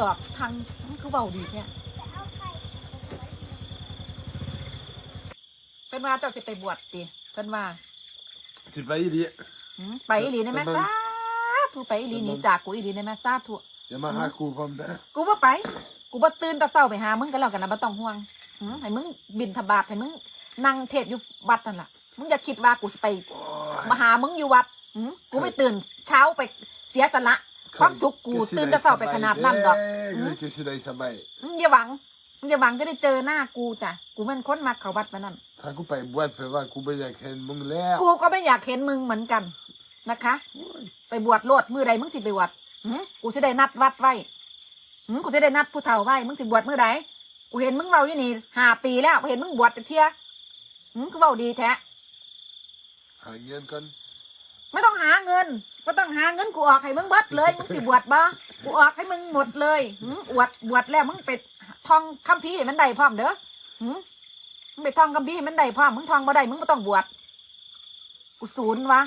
ดอกทางมันคือเบาดีแค่เป็นว่าเจ้าสิไปบวชติเป็นว่าสิไปอีดีหืมไปอีหลีได้ไหมซาทูไปอีหลีหนีจากกูอีหลีได้ไหมซาทูอย่ามาหาครูพร้อมนะกูว่าไป กูว่าตื่นแตะเช้าไปหามึงกันแล้วกันนะไม่ต้องห่วงหืมให้มึงบินทบาทให้มึงนั่งเทศอยู่วัดนั่นแหละมึงอย่าคิดว่ากูสิไปมาหามึงอยู่วัดหืมกูไม่ตื่นเช้าไปเสียสละ ความสุขกูตื่นแต่เช้าไปขนาดนั้นดอกเยคือสิได้สบายมึงอย่าหวังมึงอย่าหวังจะได้เจอหน้ากูจ้ะกูมันค้นมาเขาวัดมานั่นถ้ากูไปบวชเพื่อว่ากูไม่อยากเห็นมึงแล้วกูก็ไม่อยากเห็นมึงเหมือนกันนะคะ ไปบวชโลดมือใดมึงสิไปบวชหืมกูจะได้นัดวัดไว้หืมกูจะได้นัดผู้เฒ่าไว้มึงสิบวชมือใดกูเห็นมึงเราอยู่นี่ห้าปีแล้วกูเห็นมึงบวชแต่เที่ยหืมคือเบาดีแท้หาเงินก่อนไม่ต้องหาเงินก็ต้อ งหาเงินกูออกให้มึงเบิดเลยมึงสิบวชบ่กูออกให้มึงหมดเลยหืมอวดบวชแล้วมึงไปท่องคำพีร์ให้มันได้พร้อมเด้อหืมมึงไปท่องคำพีร์ให้มันได้พร้อมมึงท่องบ่ได้มึงก็ต้องบวชกูศูนย์วะ